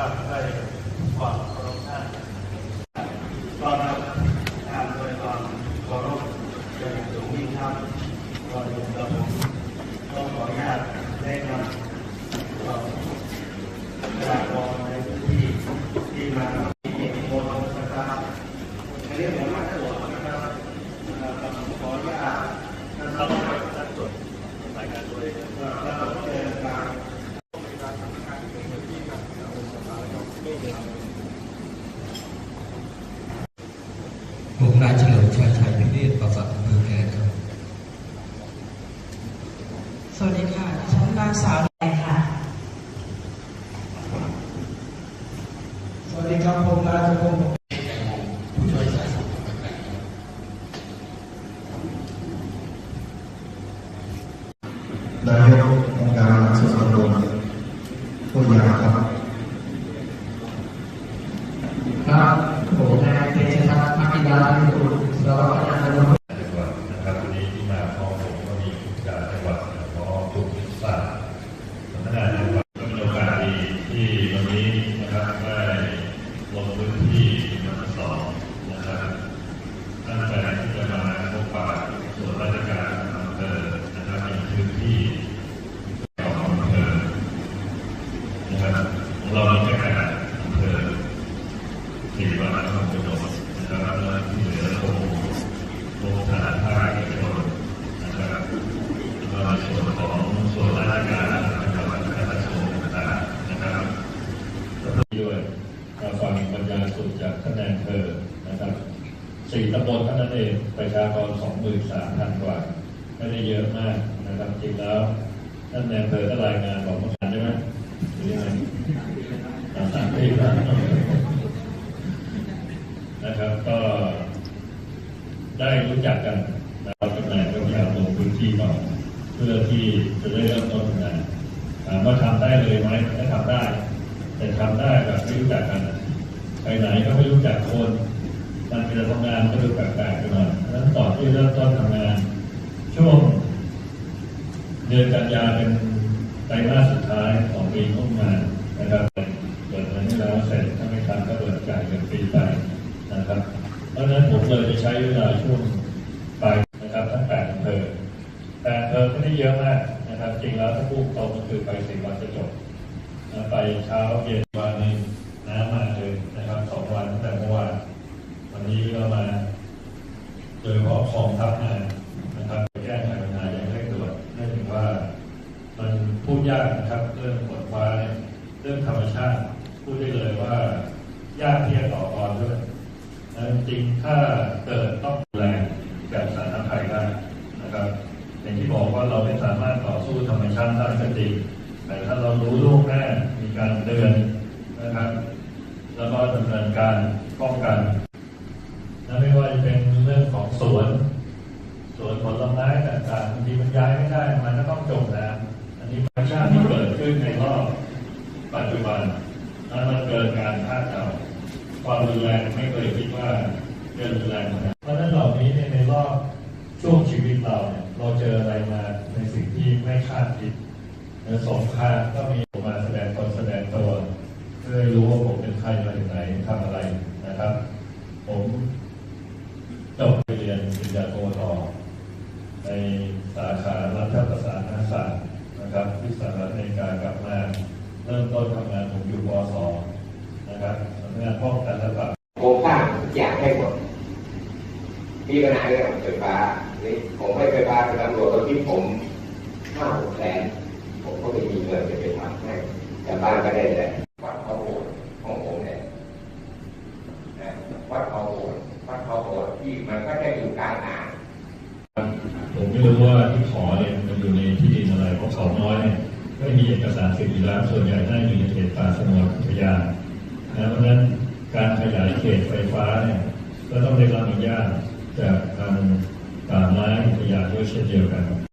ครับได้ความเคารพท่านตอนรับท่านโดยความเคารพอย่างสูงยิ่งครับก่อนอื่นกับผมต้องขออนุญาตแนะนำเอ่อประชากรในพื้นที่ที่มาที่มีโมโนนะครับในเรื่องของมาตรวจนะครับเอ่อขออนุญาตนะครับท่านตรวจรายการตัวเองเอ่อแล้วเราก็เดินทาง ผมนายเฉลิมชัยชัยพิเนศประสัตอำเภอแกลงครับ สวัสดีค่ะ นางสาวไปค่ะ สวัสดีครับผมนายพงศ์ผู้ช่วยสายสุขนายกองค์การสุขภาพผู้ยาครับ ครับผมนายเตชะทัศน์พักกิยาธิคุณสารวัตรคณะตำรวจ จังหวัดนะครับวันนี้ที่มาพร้อมผมก็มีผู้การจังหวัดพอทุกศาสตร์สำนักงานจังหวัดก็มีโอกาสดีที่วันนี้นะครับได้ลงพื้น ที่มาสอนนะครับตั้งใจที่จะมาพบปะส่วนราชการอำเภอนะครับในพื้นที่ของอำเภอนะครับของเรามีแค่อำเภอสี่วันนะครับคุณผู้ชมนะครับแล้วที่เหลือโอ้โห โรงฐานภาคเอกชนนะครับแล้วก็ในส่วนของส่วนราชการนะครับการกระทรวงต่างๆนะครับด้วยมาฟังบรรยายสุด จากท่านนเภอนะครับสี่ตำบลเท่านั้นเองประชากรสองหมื่นสามพันกว่า ไม่ได้เยอะมากนะครับจริงแล้วท่านนายอำเภอก็รายงานบอกเมื่อวานใช่ไหมหรือยังไงตามสามที่แล้วนะครับ ก็ได้รู้จักกันนะครับทำงานก็พยายามลงพื้นที่ก่อนเพื่อที่จะได้เริ่มต้นงานถามว่าทำได้เลยไหมก็ทำได้ แต่ทำได้แบบไม่รู้จักกัน ไปไหนก็ไม่รู้จักคนมันเป็นทำงานก็ดูแปลกๆไปหน่อยเพราะฉะนั้นก่อนที่เริ่มต้นทำงาน ช่วงเดือนกันยาเป็นไตรมาสสุดท้ายของปีงบประมาณนะครับเปิดเงินให้แล้วเสร็จถ้าไม่ทันก็เปิดจ่ายเงินปีไปนะครับ เพราะฉะนั้นผมเลยจะใช้เวลาช่วงปลายนะครับทั้งแปดอำเภอแปดอำเภอไม่ได้เยอะมากนะครับ จริงแล้วถ้าพูดตรงก็คือไปสี่วันจะจบไปเช้าเย็นวันหนึงน้ำมาเลยนะครับสองวันตั้งแต่เมื่อวานวันนี้ก็มา โดยเฉพาะ คองทับมานะครับแก้ไขปัญหาอย่างเร่งด่วนเนื่องจากว่า มันพูดยากนะครับเรื่องกฎหมายเรื่องธรรมชาติพูดได้เลยว่ายากที่จะต่อกรด้วยจริงถ้าเกิดต้องแรงแบบสารภัยได้นะครับอย่างที่บอกว่าเราไม่สามารถต่อสู้ธรรมชาติได้ก็จริงแต่ถ้าเรารู้ล่วงหน้ามีการเตือนนะครับ แล้วก็ดำเนินการป้องกัน นะไม่ว่าจะเป็นเรื่องของ สวน สวนผลไม้ต่างๆบางทีมันย้ายไม่ได้มันก็ต้องจมน้ำอันนี้ธรรมชาติที่เกิดขึ้นในรอบปัจจุบันนั้นมันเกิดการคาดเดาความรุนแรงไม่เคยคิดว่าจะรุนแรงขนาดเพราะฉะนั้นเหล่านี้เนี่ยในรอบช่วงชีวิตเราเนี่ยเราเจออะไรมาในสิ่งที่ไม่คาดคิดสงครามก็มีผมมาแสดงตนแสดงตัวเพื่อรู้ว่าผมเป็นใครมาจากไหนทำอะไรนะครับ ผม จบเรียนปริ ญาโทต่อในสาขารัฐประศาสนศาสตร์นะครับ ที่สหรัฐอเมริกากลับมาเริ่มต้นทำงานผมอยู่ปศนะครับสำงานป้องกันและปราบโครงสร้างทุกอย่างให้หมดมีปัญหาเรื่องไฟฟ้านี่ผมให้ไฟฟ้าเป็นตำรวจตอนที่ผมห้าหกแสนผมก็ไม่มีเงินจะไปทำให้แต่บ้านก็ได้แต่วัดเขาโหดของผมเนี่ยนะวัดเขาโหดวัดเขาโหด ที่มันก็จะอยู่กลางอ่างผมไม่รู้ว่าที่ขอเนี่ยมันอยู่ในที่ดินอะไรเพราะเขาน้อยเนี่ยไม่มีเอกสารสิทธิ์อยู่แล้วส่วนใหญ่ได้อยู่ในเขตป่าสงวนอุทยานนะเพราะฉะนั้นการขยายเขตไฟฟ้าเนี่ยก็ต้องได้รับอนุญาตจากทางป่าไม้อุทยานด้วยเช่นเดียวกัน